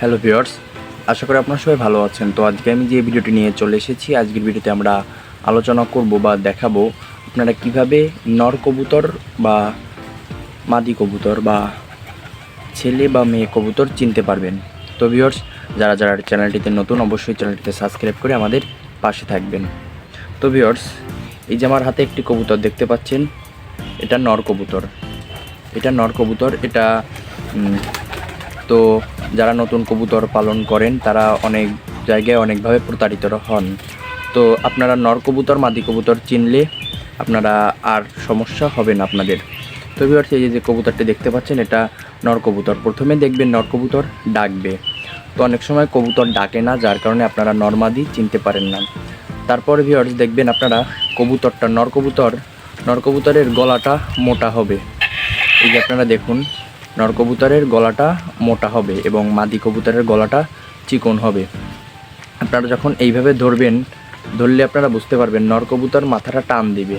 Hello viewers, আশা করি আপনারা সবাই ভালো আছেন। তো আজকে আমি যে ভিডিওটি নিয়ে চলে এসেছি, আজকের ভিডিওতে আমরা আলোচনা করব বা দেখাবো আপনারা কীভাবে নর কবুতর বা মাদি কবুতর বা ছেলে বা মেয়ে কবুতর চিনতে পারবেন। তো ভিউয়ার্স, যারা যারা চ্যানেলটিতে নতুন, অবশ্যই চ্যানেলটিতে সাবস্ক্রাইব করে আমাদের পাশে থাকবেন। তো ভিউয়ার্স, এই যে আমার হাতে একটি কবুতর দেখতে পাচ্ছেন, এটা নর কবুতর। এটা নর কবুতর, এটা তো যারা নতুন কবুতর পালন করেন, তারা অনেক জায়গায় অনেকভাবে প্রতারিত হন। তো আপনারা নর কবুতর, মাদি কবুতর চিনলে আপনারা আর সমস্যা হবে না আপনাদের। তো ভিউয়ার্স এই যে কবুতরটি দেখতে পাচ্ছেন, এটা নর কবুতর। প্রথমে দেখবেন নর কবুতর ডাকবে। তো অনেক সময় কবুতর ডাকে না, যার কারণে আপনারা নর্মাদি চিনতে পারেন না। তারপর ভিউয়ার্স দেখবেন আপনারা কবুতরটা, নর কবুতর, নর কবুতরের গলাটা মোটা হবে। এই যে আপনারা দেখুন নর কবুতরের গলাটা মোটা হবে এবং মাদি কবুতরের গলাটা চিকন হবে। আপনারা যখন এইভাবে ধরবেন, ধরলে আপনারা বুঝতে পারবেন নর কবুতর মাথাটা টান দিবে।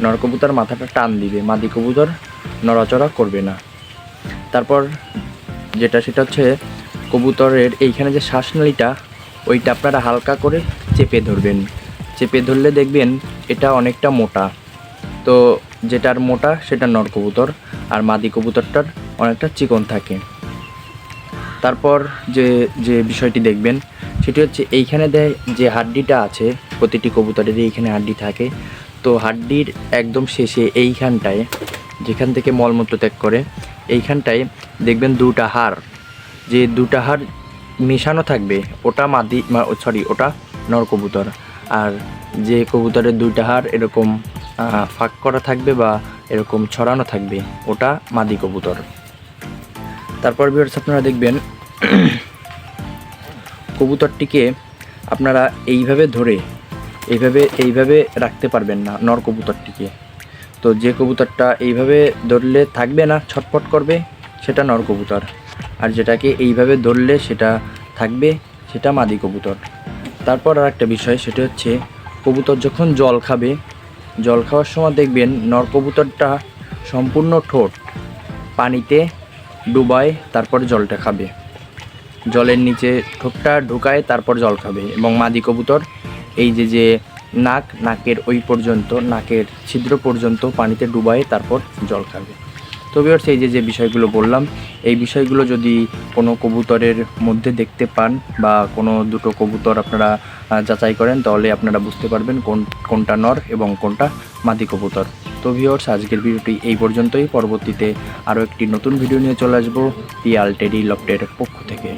নর কবুতর মাথাটা টান দিবে, মাদি কবুতর নড়াচড়া করবে না। তারপর যেটা সেটা হচ্ছে কবুতরের এইখানে যে শ্বাসনালীটা, ওইটা আপনারা হালকা করে চেপে ধরবেন। চেপে ধরলে দেখবেন এটা অনেকটা মোটা। তো যেটার মোটা, সেটা নর কবুতর আর মাদি কবুতরটার অনেকটা চিকন থাকে। তারপর যে যে বিষয়টি দেখবেন, সেটি হচ্ছে এইখানে দেয় যে হাড্ডিটা আছে, প্রতিটি কবুতরেরই এইখানে হাড্ডি থাকে। তো হাড্ডির একদম শেষে এইখানটায়, যেখান থেকে মলমূত্র ত্যাগ করে, এইখানটায় দেখবেন দুটা হাড়। যে দুটা হাড় মেশানো থাকবে, ওটা মাদি সরি, ওটা নর কবুতর। আর যে কবুতরের দুইটা হাড় এরকম ফাঁক করা থাকবে বা এরকম ছড়ানো থাকবে, ওটা মাদি কবুতর। তারপর ভিউয়ার্স আপনারা দেখবেন কবুতরটিকে আপনারা এইভাবে ধরে, এইভাবে এইভাবে রাখতে পারবেন না নর কবুতরটিকে। তো যে কবুতরটা এইভাবে ধরলে থাকবে না, ছটফট করবে, সেটা নর কবুতর। আর যেটাকে এইভাবে ধরলে সেটা থাকবে, সেটা মাদি কবুতর। তারপর আর একটা বিষয়, সেটা হচ্ছে কবুতর যখন জল খাবে জল খাওয়ার সময় দেখবেন নরকবুতরটা সম্পূর্ণ ঠোঁট। পানিতে ডুবায়, তারপর জলটা খাবে। জলের নিচে ঠোঁটটা ঢুকায়, তারপর জল খাবে। এবং মাদি কবুতর, এই যে যে নাক, নাকের ওই পর্যন্ত, নাকের ছিদ্র পর্যন্ত পানিতে ডুবায়, তারপর জল খাবে। তো ভিউয়ার্স এই যে যে বিষয়গুলো বললাম, এই বিষয়গুলো যদি কোনো কবুতরের মধ্যে দেখতে পান বা কোনো দুটো কবুতর আপনারা যাচাই করেন, তাহলে আপনারা বুঝতে পারবেন কোন, কোনটা নর এবং কোনটা মাদি কবুতর। তো ভিউয়ার্স আজকের ভিডিওটি এই পর্যন্তই। পরবর্তীতে আরও একটি নতুন ভিডিও নিয়ে চলে আসব, পিয়াল টেডি লফটের পক্ষ থেকে।